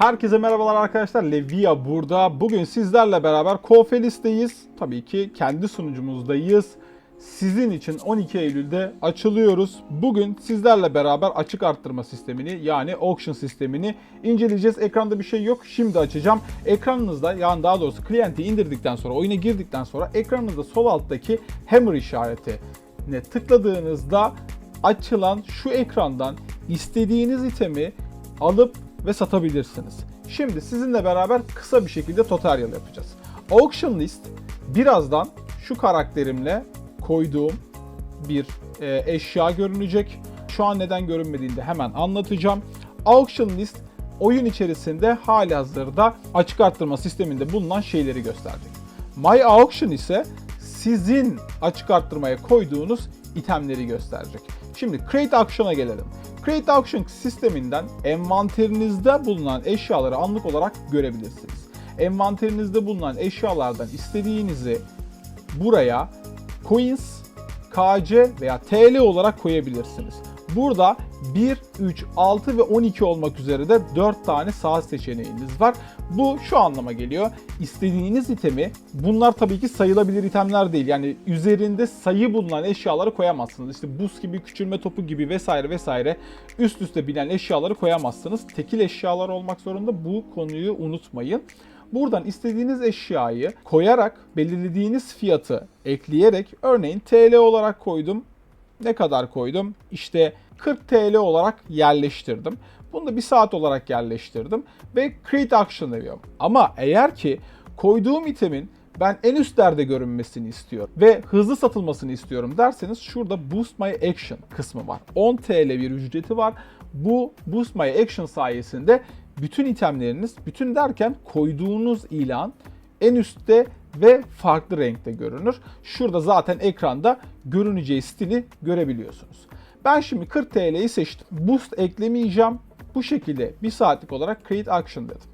Herkese merhabalar arkadaşlar. Levia burada. Bugün sizlerle beraber Kofelis'teyiz. Tabii ki kendi sunucumuzdayız. Sizin için 12 Eylül'de açılıyoruz. Bugün sizlerle beraber açık arttırma sistemini yani auction sistemini inceleyeceğiz. Ekranda bir şey yok. Şimdi açacağım. Ekranınızda yani daha doğrusu klienti indirdikten sonra oyuna girdikten sonra ekranınızda sol alttaki hammer işareti ne tıkladığınızda açılan şu ekrandan istediğiniz itemi alıp ve satabilirsiniz. Şimdi sizinle beraber kısa bir şekilde tutorial yapacağız. Auction list birazdan şu karakterimle koyduğum bir e, eşya görünecek. Şu an neden görünmediğini hemen anlatacağım. Auction list oyun içerisinde hali hazırda açık arttırma sisteminde bulunan şeyleri gösterecek. My Auction ise sizin açık arttırmaya koyduğunuz itemleri gösterecek. Şimdi Create Auction'a gelelim. Create Auction sisteminden envanterinizde bulunan eşyaları anlık olarak görebilirsiniz. Envanterinizde bulunan eşyalardan istediğinizi buraya coins, KC veya TL olarak koyabilirsiniz. Burada 1, 3, 6 ve 12 olmak üzere de 4 tane sağ seçeneğiniz var. Bu şu anlama geliyor. İstediğiniz itemi, bunlar tabii ki sayılabilir itemler değil. Yani üzerinde sayı bulunan eşyaları koyamazsınız. İşte buz gibi, küçülme topu gibi vesaire vesaire üst üste binen eşyaları koyamazsınız. Tekil eşyalar olmak zorunda. Bu konuyu unutmayın. Buradan istediğiniz eşyayı koyarak belirlediğiniz fiyatı ekleyerek örneğin TL olarak koydum. Ne kadar koydum? İşte 40 TL olarak yerleştirdim. Bunu da bir saat olarak yerleştirdim ve create action diyorum. Ama eğer ki koyduğum itemin ben en üstlerde görünmesini istiyorum ve hızlı satılmasını istiyorum derseniz şurada Boost My Action kısmı var. 10 TL bir ücreti var. Bu Boost My Action sayesinde bütün itemleriniz, bütün derken koyduğunuz ilan en üstte ve farklı renkte görünür. Şurada zaten ekranda görüneceği stili görebiliyorsunuz. Ben şimdi 40 TL'yi seçtim. Boost eklemeyeceğim. Bu şekilde bir saatlik olarak Create Action dedim.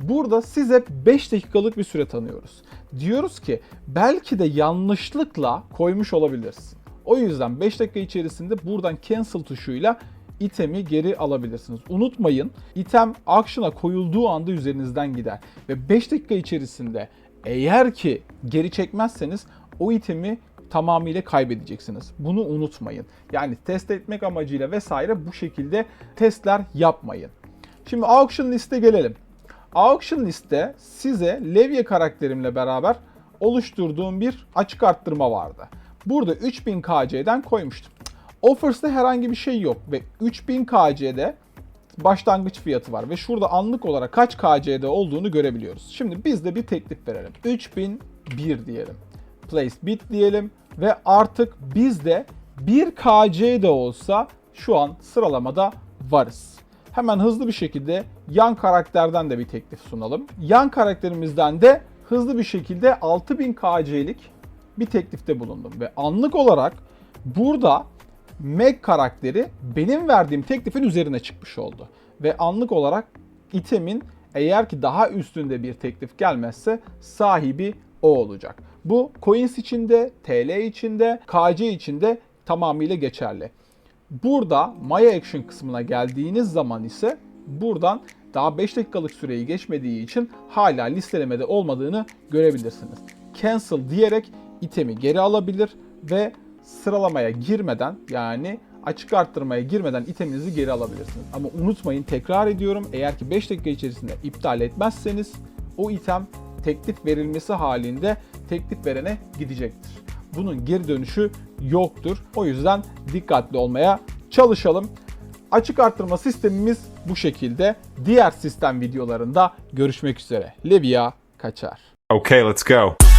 Burada size 5 dakikalık bir süre tanıyoruz. Diyoruz ki belki de yanlışlıkla koymuş olabilirsin. O yüzden 5 dakika içerisinde buradan cancel tuşuyla itemi geri alabilirsiniz. Unutmayın item action'a koyulduğu anda üzerinizden gider. Ve 5 dakika içerisinde eğer ki geri çekmezseniz o itemi tamamıyla kaybedeceksiniz. Bunu unutmayın. Yani test etmek amacıyla vesaire bu şekilde testler yapmayın. Şimdi auction liste gelelim. Auction liste size Levye karakterimle beraber oluşturduğum bir açık arttırma vardı. Burada 3000 KC'den koymuştum. Offers'ta herhangi bir şey yok ve 3000 KC'de başlangıç fiyatı var ve şurada anlık olarak kaç KC'de olduğunu görebiliyoruz. Şimdi biz de bir teklif verelim. 3001 diyelim. Place bid diyelim ve artık biz de 1 KC olsa şu an sıralamada varız. Hemen hızlı bir şekilde yan karakterden de bir teklif sunalım. Yan karakterimizden de hızlı bir şekilde 6000 KC'lik bir teklifte bulundum ve anlık olarak burada Meg karakteri benim verdiğim teklifin üzerine çıkmış oldu. Ve anlık olarak itemin eğer ki daha üstünde bir teklif gelmezse sahibi o olacak. Bu coins içinde, TL içinde, KC içinde tamamıyla geçerli. Burada My Action kısmına geldiğiniz zaman ise buradan daha 5 dakikalık süreyi geçmediği için hala listelemede olmadığını görebilirsiniz. Cancel diyerek itemi geri alabilir ve sıralamaya girmeden yani açık arttırmaya girmeden iteminizi geri alabilirsiniz. Ama unutmayın tekrar ediyorum eğer ki 5 dakika içerisinde iptal etmezseniz o item teklif verilmesi halinde teklif verene gidecektir. Bunun geri dönüşü yoktur. O yüzden dikkatli olmaya çalışalım. Açık arttırma sistemimiz bu şekilde. Diğer sistem videolarında görüşmek üzere. Levia kaçar. Okay, let's go.